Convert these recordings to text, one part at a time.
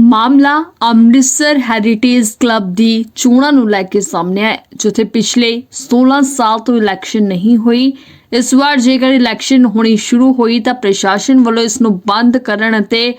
ਮਾਮਲਾ Amritsar heritage club ਦੀ ਚੋਣਾਂ ਨੂੰ ਲੈ ਕੇ ਸਾਹਮਣੇ ਆਇਆ ਜਿੱਥੇ ਪਿਛਲੇ 16 ਸਾਲ ਤੋਂ ਇਲੈਕਸ਼ਨ ਨਹੀਂ ਹੋਈ ਇਸ ਵਾਰ ਜੇਕਰ ਇਲੈਕਸ਼ਨ ਹੋਣੀ ਸ਼ੁਰੂ ਹੋਈ ਤਾਂ ਪ੍ਰਸ਼ਾਸਨ ਵੱਲੋਂ ਇਸ ਨੂੰ ਬੰਦ ਕਰਨ ਅਤੇ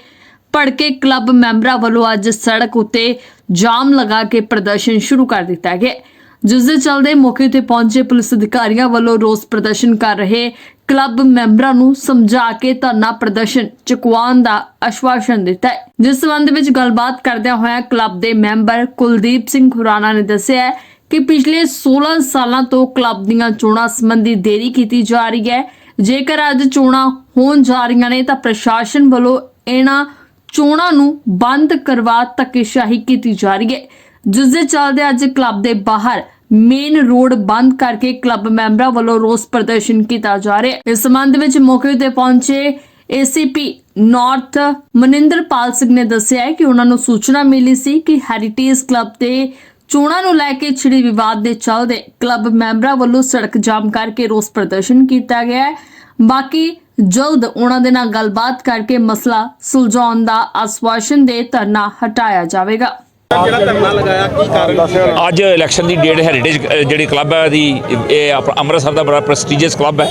ਭੜਕੇ ਕਲੱਬ ਮੈਂਬਰਾਂ ਵੱਲੋਂ ਅੱਜ ਸੜਕ ਉੱਤੇ ਜਾਮ ਲਗਾ ਕੇ ਪ੍ਰਦਰਸ਼ਨ ਸ਼ੁਰੂ ਕਰ ਦਿੱਤਾ ਗਿਆ ਹੈ। ਜਿਸ ਦੇ ਚੱਲਦੇ ਮੌਕੇ ਤੇ ਪਹੁੰਚੇ ਪੁਲਿਸ ਅਧਿਕਾਰੀਆਂ ਵੱਲੋਂ ਰੋਸ ਪ੍ਰਦਰਸ਼ਨ ਕਰ ਰਹੇ ਕਲੱਬ ਮੈਂਬਰਾਂ ਨੂੰ ਸਮਝਾ ਕੇ ਧਰਨਾ ਪ੍ਰਦਰਸ਼ਨ ਚੁਕਵਾਉਣ ਦਾ ਆਸ਼ਵਾਸਨ ਦਿੱਤਾ ਹੈ। ਜਿਸ ਸੰਬੰਧ ਵਿੱਚ ਗੱਲਬਾਤ ਕਰਦਿਆਂ ਹੋਇਆ ਕਲੱਬ ਦੇ ਮੈਂਬਰ ਕੁਲਦੀਪ ਸਿੰਘ ਖੁਰਾਣਾ ਨੇ ਦੱਸਿਆ ਹੈ ਕਿ ਪਿਛਲੇ 16 ਸਾਲਾਂ ਤੋਂ ਕਲੱਬ ਦੀਆਂ ਚੋਣਾਂ ਸੰਬੰਧੀ ਦੇਰੀ ਕੀਤੀ ਜਾ ਰਹੀ ਹੈ। ਜੇਕਰ ਅੱਜ ਚੋਣਾਂ ਹੋਣ ਜਾ ਰਹੀਆਂ ਨੇ ਤਾਂ ਪ੍ਰਸ਼ਾਸਨ ਵੱਲੋਂ ਇਹਨਾਂ ਚੋਣਾਂ ਨੂੰ ਬੰਦ ਕਰਵਾ ਧੱਕੇਸ਼ਾਹੀ ਕੀਤੀ ਜਾ ਰਹੀ ਹੈ। ਜਿਸ ਦੇ ਚੱਲਦੇ ਅੱਜ ਕਲੱਬ ਦੇ ਬਾਹਰ ਮੇਨ ਰੋਡ ਬੰਦ ਕਰਕੇ ਕਲੱਬ ਮੈਂਬਰਾਂ ਵੱਲੋਂ ਰੋਸ ਪ੍ਰਦਰਸ਼ਨ ਕੀਤਾ ਜਾ ਰਿਹਾ ਹੈ। ਇਸ ਸੰਬੰਧ ਵਿੱਚ ਮੌਕੇ ਤੇ ਪਹੁੰਚੇ ਏਸੀਪੀ ਨਾਰਥ ਮਨਿੰਦਰਪਾਲ ਸਿੰਘ ਨੇ ਦੱਸਿਆ ਕਿ ਉਹਨਾਂ ਨੂੰ ਸੂਚਨਾ ਮਿਲੀ ਸੀ ਕਿ ਹੈਰੀਟੇਜ ਕਲੱਬ ਤੇ ਚੋਣਾਂ ਨੂੰ ਲੈ ਕੇ ਛਿੜੀ ਵਿਵਾਦ ਦੇ ਚੱਲਦੇ ਕਲੱਬ ਮੈਂਬਰਾਂ ਵੱਲੋਂ ਸੜਕ ਜਾਮ ਕਰਕੇ ਰੋਸ ਪ੍ਰਦਰਸ਼ਨ ਕੀਤਾ ਗਿਆ ਹੈ। ਬਾਕੀ ਜਲਦ ਉਹਨਾਂ ਦੇ ਨਾਲ ਗੱਲਬਾਤ ਕਰਕੇ ਮਸਲਾ ਸੁਲਝਾਉਣ ਦਾ ਆਸਵਾਸ਼ਨ ਦੇ ਧਰਨਾ ਹਟਾਇਆ ਜਾਵੇਗਾ। ਜਿਹੜਾ ਧਰਨਾ ਲਗਾਇਆ ਕੀ ਕਾਰਨ ਅੱਜ ਇਲੈਕਸ਼ਨ ਦੀ ਡੇਟ ਹੈਰੀਟੇਜ ਜਿਹੜੀ ਕਲੱਬ ਹੈ ਦੀ ਇਹ ਅੰਮ੍ਰਿਤਸਰ ਦਾ ਬੜਾ ਪ੍ਰੈਸਟੀਜੀਅਸ ਕਲੱਬ ਹੈ।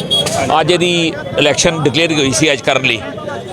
ਅੱਜ ਇਹਦੀ ਇਲੈਕਸ਼ਨ ਡਿਕਲੇਅਰ ਹੋਈ ਸੀ ਅੱਜ ਕਰਨ ਲਈ।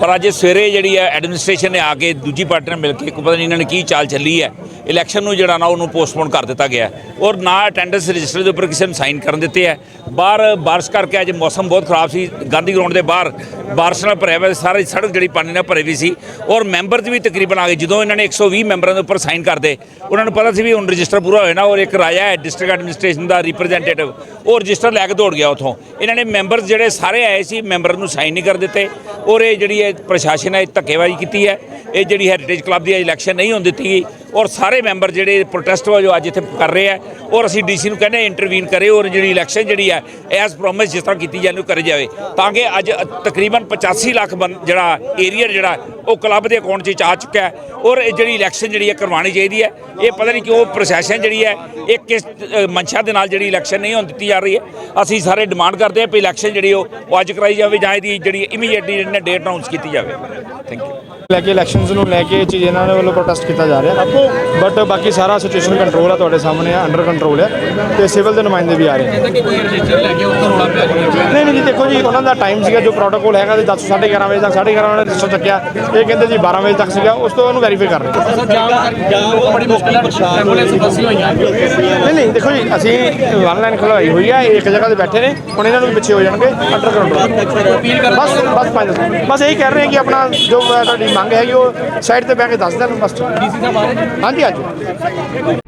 ਪਰ ਅੱਜ ਸਵੇਰੇ ਜਿਹੜੀ ਹੈ ਐਡਮਿਨਿਸਟ੍ਰੇਸ਼ਨ ਨੇ ਆ ਕੇ ਦੂਜੀ ਪਾਰਟੀ ਨਾਲ ਮਿਲ ਕੇ ਕੋਈ ਪਤਾ ਨਹੀਂ ਇਹਨਾਂ ਨੇ ਕੀ ਚਾਲ ਚੱਲੀ ਹੈ। ਇਲੈਕਸ਼ਨ ਨੂੰ ਜਿਹੜਾ ਨਾ ਉਹਨੂੰ ਪੋਸਟਪੋਨ ਕਰ ਦਿੱਤਾ ਗਿਆ ਔਰ ਨਾ ਅਟੈਂਡੈਂਸ ਰਜਿਸਟਰ ਦੇ ਉੱਪਰ ਕਿਸੇ ਨੂੰ ਸਾਈਨ ਕਰਨ ਦਿੱਤੇ ਹੈ। ਬਾਹਰ ਬਾਰਿਸ਼ ਕਰਕੇ ਅੱਜ ਮੌਸਮ ਬਹੁਤ ਖਰਾਬ ਸੀ। ਗਾਂਧੀ ਗਰਾਊਂਡ ਦੇ ਬਾਹਰ ਬਾਰਿਸ਼ ਨਾਲ ਭਰਿਆ ਹੋਇਆ ਸੀ, ਸਾਰੀ ਸੜਕ ਜਿਹੜੀ ਪਾਣੀ ਨਾਲ ਭਰੀ ਵੀ ਸੀ ਔਰ ਮੈਂਬਰਸ ਵੀ ਤਕਰੀਬਨ ਆ ਗਏ। ਜਦੋਂ ਇਹਨਾਂ ਨੇ 120 ਮੈਂਬਰਾਂ ਦੇ ਉੱਪਰ ਸਾਈਨ ਕਰਦੇ ਉਹਨਾਂ ਨੂੰ ਪਤਾ ਸੀ ਵੀ ਹੁਣ ਰਜਿਸਟਰ ਪੂਰਾ ਹੋਇਆ ਨਾ ਔਰ ਇੱਕ ਰਾਜਾ ਹੈ ਡਿਸਟ੍ਰਿਕਟ ਐਡਮਿਨਿਸਟ੍ਰੇਸ਼ਨ ਦਾ ਰਿਪਰੈਜ਼ੈਂਟੇਟਿਵ ਉਹ ਰਜਿਸਟਰ ਲੈ ਕੇ ਦੌੜ ਗਿਆ ਉਥੋਂ। ਇਹਨਾਂ ਨੇ ਮੈਂਬਰਸ ਜਿਹੜੇ ਸਾਰੇ ਆਏ ਸੀ ਮੈਂਬਰ ਨੂੰ ਸਾਈਨ ਨਹੀਂ ਕਰ ਦਿੱਤੇ ਔਰ ਇਹ ਜਿਹੜੀ ਹੈ ਪ੍ਰਸ਼ਾਸਨ ਹੈ ਇਹ ਧੱਕੇਬਾਜ਼ੀ ਕੀਤੀ ਹੈ। ਇਹ ਜਿਹੜੀ ਹੈਰੀਟੇਜ ਕਲੱਬ ਦੀ ਇਲੈਕਸ਼ਨ ਨਹੀਂ ਹੋਣ ਦਿੱਤੀ ਗਈ ਔਰ ਸਾਰੇ ਮੈਂਬਰ ਜਿਹੜੇ ਪ੍ਰੋਟੈਸਟ ਵਜੋਂ ਅੱਜ ਇੱਥੇ ਕਰ ਰਹੇ ਆ ਔਰ ਅਸੀਂ ਡੀਸੀ ਨੂੰ ਕਹਿੰਦੇ ਇੰਟਰਵੀਨ ਕਰੇ ਔਰ ਜਿਹੜੀ ਇਲੈਕਸ਼ਨ ਜਿਹੜੀ ਹੈ ਐਸ ਪ੍ਰੋਮਿਸ ਜਿਸ ਤਰ੍ਹਾਂ ਕੀਤੀ ਜਾਂਦੀ ਉਹ ਕਰੀ ਜਾਵੇ। ਤਾਂ ਕਿ ਅੱਜ ਤਕਰੀਬਨ 85 ਲੱਖ ਬੰ- ਜਿਹੜਾ ਏਰੀਆ ਜਿਹੜਾ ਉਹ ਕਲੱਬ ਦੇ ਅਕਾਊਂਟ 'ਚ ਆ ਚੁੱਕਾ ਹੈ ਔਰ ਇਹ ਜਿਹੜੀ ਇਲੈਕਸ਼ਨ ਜਿਹੜੀ ਹੈ ਕਰਵਾਉਣੀ ਚਾਹੀਦੀ ਹੈ ਇਹ ਪਤਾ ਨਹੀਂ ਕਿਉਂ ਪ੍ਰੋਸੈਸ਼ਨ ਜਿਹੜੀ ਹੈ ਇਹ ਕਿਸ ਅ, ਮਨਸ਼ਾ ਦੇ ਨਾਲ ਜਿਹੜੀ ਇਲੈਕਸ਼ਨ ਨਹੀਂ ਹੋਣ ਦਿੱਤੀ ਜਾ ਰਹੀ ਹੈ। ਅਸੀਂ ਸਾਰੇ ਡਿਮਾਂਡ ਕਰਦੇ ਹਾਂ ਕਿ ਇਲੈਕਸ਼ਨ ਜਿਹੜੀ ਉਹ ਅੱਜ ਕਰਾਈ ਜਾਵੇ ਜਾਂ ਇਹਦੀ ਜਿਹੜੀ ਇਮੀਡੀਏਟਲੀ ਡੇਟ ਅਨਾਉਂਸ ਕੀਤੀ ਜਾਵੇ। ਥੈਂਕ ਯੂ ਲੈ ਕੇ ਇਲੈਕਸ਼ਨਸ ਨੂੰ ਲੈ ਕੇ ਇਹ ਚੀਜ਼ ਇਹਨਾਂ ਦੇ ਵੱਲੋਂ ਪ੍ਰੋਟੈਸਟ ਕੀਤਾ ਜਾ ਰਿਹਾ। ਬਟ ਬਾਕੀ ਸਾਰਾ ਸਿਚੁਏਸ਼ਨ ਕੰਟਰੋਲ ਆ ਤੁਹਾਡੇ ਸਾਹਮਣੇ ਆ ਅੰਡਰ ਕੰਟਰੋਲ ਆ ਤੇ ਸਿਵਲ ਦੇ ਨੁਮਾਇੰਦੇ ਵੀ ਆ ਰਹੇ ਨਹੀਂ ਨਹੀਂ ਜੀ ਦੇਖੋ ਜੀ ਉਹਨਾਂ ਦਾ ਟਾਈਮ ਸੀਗਾ ਜੋ ਪ੍ਰੋਟੋਕੋਲ ਹੈਗਾ ਤੇ 10 11:30 ਵਜੇ ਤੱਕ 11:30 ਉਹਨਾਂ ਨੇ ਰਜਿਸਟਰ ਚੱਕਿਆ। ਇਹ ਕਹਿੰਦੇ ਜੀ 12 ਵਜੇ ਤੱਕ ਸੀਗਾ ਉਸ ਤੋਂ ਉਹਨੂੰ ਵੈਰੀਫਾਈ ਕਰ ਰਹੇ ਸਰ ਜਾਮ ਜਾਮ ਬੜੀ ਮੁਸ਼ਕਲ ਨਾਲ ਐਂਬੂਲੈਂਸ ਫਸੀ ਹੋਈਆਂ ਨਹੀਂ ਨਹੀਂ ਦੇਖੋ ਜੀ ਅਸੀਂ ਵਨ ਲਾਈਨ ਖਲਵਾਈ ਹੋਈ ਆ ਇੱਕ ਜਗ੍ਹਾ ਤੇ ਬੈਠੇ ਨੇ ਹੁਣ ਇਹਨਾਂ ਨੂੰ ਵੀ ਪਿੱਛੇ ਹੋ ਜਾਣਗੇ ਅੰਡਰ ਕੰਟਰੋਲ ਅਪੀਲ ਕਰ ਬਸ ਬਸ ਪੰਜ ਦਸ। ਬਸ ਇਹੀ ਕਹਿ ਰਹੇ ਹਾਂ ਕਿ ਆਪਣਾ ਜੋ ਤੁਹਾਡੀ ਮੰਗ ਹੈਗੀ ਉਹ ਸਾਈਡ ਤੇ ਬਹਿ ਕੇ ਦੱਸ ਦੇਣ ਬਸ। ਡੀਸੀ ਸਾਹਿਬ ਆ ਰਹੇ ਨੇ? ਹਾਂਜੀ ਹਾਂਜੀ।